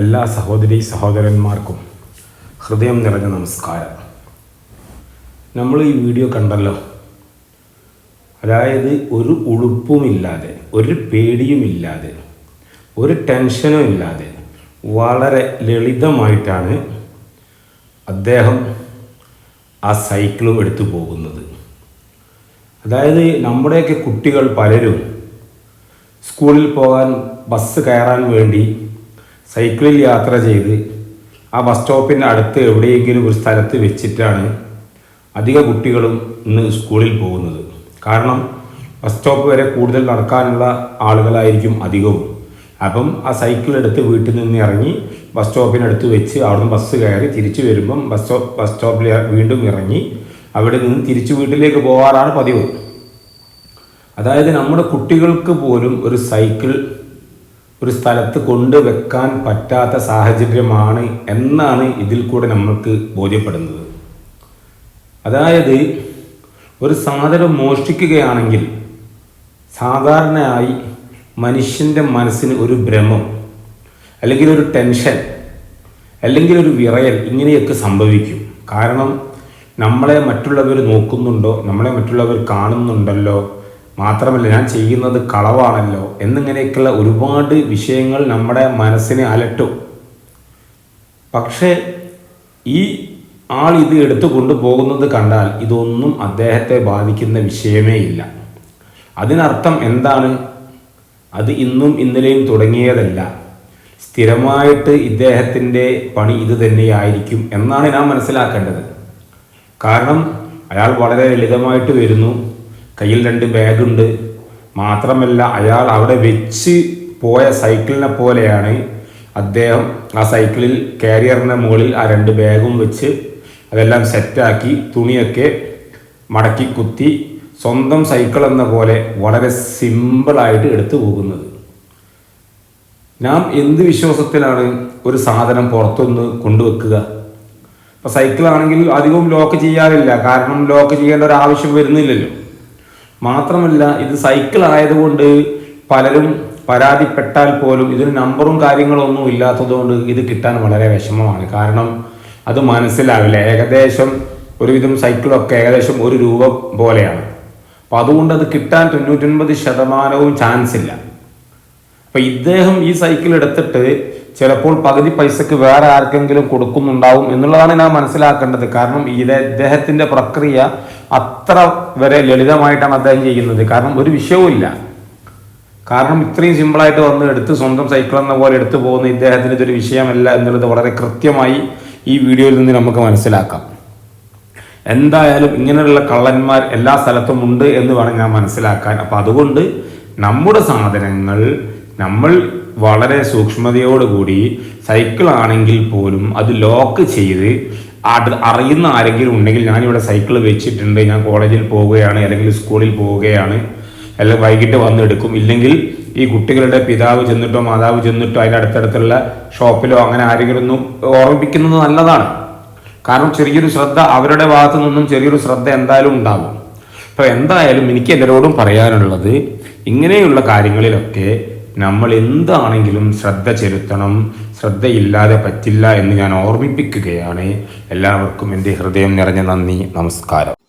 എല്ലാ സഹോദരി സഹോദരന്മാർക്കും ഹൃദയം നിറഞ്ഞ നമസ്കാരം. നമ്മൾ ഈ വീഡിയോ കണ്ടല്ലോ. അതായത് ഒരു ഉളുപ്പുമില്ലാതെ ഒരു പേടിയുമില്ലാതെ ഒരു ടെൻഷനും ഇല്ലാതെ വളരെ ലളിതമായിട്ടാണ് അദ്ദേഹം ആ സൈക്കിളും എടുത്തു പോകുന്നത്. അതായത് നമ്മുടെയൊക്കെ കുട്ടികൾ പലരും സ്കൂളിൽ പോകാൻ ബസ് കയറാൻ വേണ്ടി സൈക്കിളിൽ യാത്ര ചെയ്ത് ആ ബസ് സ്റ്റോപ്പിന്റെ അടുത്ത് എവിടെയെങ്കിലും ഒരു സ്ഥലത്ത് വെച്ചിട്ടാണ് അധിക കുട്ടികളും ഇന്ന് സ്കൂളിൽ പോകുന്നത്. കാരണം ബസ് സ്റ്റോപ്പ് വരെ കൂടുതൽ നടക്കാനുള്ള ആളുകളായിരിക്കും അധികവും. അപ്പം ആ സൈക്കിൾ എടുത്ത് വീട്ടിൽ നിന്ന് ഇറങ്ങി ബസ് സ്റ്റോപ്പിനടുത്ത് വെച്ച് അവിടുന്ന് ബസ് കയറി തിരിച്ചു വരുമ്പം ബസ് സ്റ്റോപ്പ് ബസ് സ്റ്റോപ്പിൽ വീണ്ടും ഇറങ്ങി അവിടെ നിന്ന് തിരിച്ചു വീട്ടിലേക്ക് പോകാറാണ് പതിവ്. അതായത് നമ്മുടെ കുട്ടികൾക്ക് പോലും ഒരു സൈക്കിൾ ഒരു സ്ഥലത്ത് കൊണ്ടുവെക്കാൻ പറ്റാത്ത സാഹചര്യമാണ് എന്നാണ് ഇതിൽ കൂടെ നമ്മൾക്ക് ബോധ്യപ്പെടുന്നത്. അതായത് ഒരു സാധനം മോഷ്ടിക്കുകയാണെങ്കിൽ സാധാരണയായി മനുഷ്യന്റെ മനസ്സിന് ഒരു ഭ്രമം അല്ലെങ്കിൽ ഒരു ടെൻഷൻ അല്ലെങ്കിൽ ഒരു വിറയൽ ഇങ്ങനെയൊക്കെ സംഭവിക്കും. കാരണം നമ്മളെ മറ്റുള്ളവർ നോക്കുന്നുണ്ടോ? നമ്മളെ മറ്റുള്ളവർ കാണുന്നുണ്ടല്ലോ? മാത്രമല്ല ഞാൻ ചെയ്യുന്നത് കളവാണല്ലോ എന്നിങ്ങനെയൊക്കെയുള്ള ഒരുപാട് വിഷയങ്ങൾ നമ്മുടെ മനസ്സിനെ അലട്ടും. പക്ഷേ ഈ ആൾ ഇത് എടുത്തു കൊണ്ടുപോകുന്നത് കണ്ടാൽ ഇതൊന്നും അദ്ദേഹത്തെ ബാധിക്കുന്ന വിഷയമേ ഇല്ല. അതിനർത്ഥം എന്താണ്? അത് ഇന്നും ഇന്നലെയും തുടങ്ങിയതല്ല. സ്ഥിരമായിട്ട് ഇദ്ദേഹത്തിന്റെ പണി ഇത് തന്നെയായിരിക്കും എന്നാണ് ഞാൻ മനസ്സിലാക്കേണ്ടത്. കാരണം അയാൾ വളരെ ലളിതമായിട്ട് വരുന്നു. കയ്യിൽ രണ്ട് ബാഗുണ്ട്. മാത്രമല്ല അയാൾ അവിടെ വെച്ച് പോയ സൈക്കിളിനെ പോലെയാണ് അദ്ദേഹം ആ സൈക്കിളിൽ കാരിയറിന്റെ മുകളിൽ ആ രണ്ട് ബാഗും വെച്ച് അതെല്ലാം സെറ്റാക്കി തുണിയൊക്കെ മടക്കി കുത്തി സ്വന്തം സൈക്കിൾ എന്ന പോലെ വളരെ സിമ്പിളായിട്ട് എടുത്തു പോകുന്നത്. നാം എന്ത് വിശ്വാസത്തിലാണ് ഒരു സാധനം പുറത്തുനിന്ന് കൊണ്ടുവെക്കുക? ഇപ്പം സൈക്കിളാണെങ്കിൽ അധികവും ലോക്ക് ചെയ്യാറില്ല. കാരണം ലോക്ക് ചെയ്യേണ്ട ഒരു ആവശ്യം വരുന്നില്ലല്ലോ. മാത്രമല്ല ഇത് സൈക്കിൾ ആയതുകൊണ്ട് പലരും പരാതിപ്പെട്ടാൽ പോലും ഇതിന് നമ്പറും കാര്യങ്ങളൊന്നും ഇല്ലാത്തതുകൊണ്ട് ഇത് കിട്ടാൻ വളരെ വിഷമമാണ്. കാരണം അത് മനസ്സിലാവില്ല. ഏകദേശം ഒരുവിധം സൈക്കിളൊക്കെ ഏകദേശം ഒരു രൂപ പോലെയാണ്. അപ്പം അതുകൊണ്ട് അത് കിട്ടാൻ തൊണ്ണൂറ്റൊൻപത് ശതമാനവും ചാൻസ് ഇല്ല. അപ്പം ഇദ്ദേഹം ഈ സൈക്കിൾ എടുത്തിട്ട് ചിലപ്പോൾ പകുതി പൈസക്ക് വേറെ ആർക്കെങ്കിലും കൊടുക്കുന്നുണ്ടാവും എന്നുള്ളതാണ് ഞാൻ മനസ്സിലാക്കേണ്ടത്. കാരണം ഇത് ഇദ്ദേഹത്തിന്റെ പ്രക്രിയ അത്ര വരെ ലളിതമായിട്ടാണ് അദ്ദേഹം ചെയ്യുന്നത്. കാരണം ഒരു വിഷയവുമില്ല. കാരണം ഇത്രയും സിമ്പിളായിട്ട് വന്ന് എടുത്ത് സ്വന്തം സൈക്കിൾ എന്ന പോലെ എടുത്തു പോകുന്ന ഇദ്ദേഹത്തിന് ഇതൊരു വിഷയമല്ല എന്നുള്ളത് വളരെ കൃത്യമായി ഈ വീഡിയോയിൽ നിന്ന് നമുക്ക് മനസ്സിലാക്കാം. എന്തായാലും ഇങ്ങനെയുള്ള കള്ളന്മാർ എല്ലാ സ്ഥലത്തും ഉണ്ട് എന്ന് വേണം ഞാൻ മനസ്സിലാക്കാൻ. അപ്പം അതുകൊണ്ട് നമ്മുടെ സാധനങ്ങൾ നമ്മൾ വളരെ സൂക്ഷ്മതയോടുകൂടി സൈക്കിൾ ആണെങ്കിൽ പോലും അത് ലോക്ക് ചെയ്ത് അറിയുന്ന ആരെങ്കിലും ഉണ്ടെങ്കിൽ ഞാനിവിടെ സൈക്കിൾ വെച്ചിട്ടുണ്ട് ഞാൻ കോളേജിൽ പോവുകയാണ് അല്ലെങ്കിൽ സ്കൂളിൽ പോവുകയാണ് അല്ലെങ്കിൽ വൈകിട്ട് വന്നെടുക്കും ഇല്ലെങ്കിൽ ഈ കുട്ടികളുടെ പിതാവ് ചെന്നിട്ടോ മാതാവ് ചെന്നിട്ടോ അതിന്റെ അടുത്തടുത്തുള്ള ഷോപ്പിലോ അങ്ങനെ ആരെങ്കിലും ഒന്നും ഓർമ്മിപ്പിക്കുന്നത് നല്ലതാണ്. കാരണം ചെറിയൊരു ശ്രദ്ധ അവരുടെ ഭാഗത്തു നിന്നും ചെറിയൊരു ശ്രദ്ധ എന്തായാലും ഉണ്ടാകും. അപ്പോൾ എന്തായാലും എനിക്ക് എല്ലാവരോടും പറയാനുള്ളത് ഇങ്ങനെയുള്ള കാര്യങ്ങളിലൊക്കെ നമ്മൾ എന്താണെങ്കിലും ശ്രദ്ധ ചെലുത്തണം. ശ്രദ്ധയില്ലാതെ പറ്റില്ല എന്ന് ഞാൻ ഓർമ്മിപ്പിക്കുകയാണ്. എല്ലാവർക്കും എന്റെ ഹൃദയം നിറഞ്ഞ നന്ദി. നമസ്കാരം.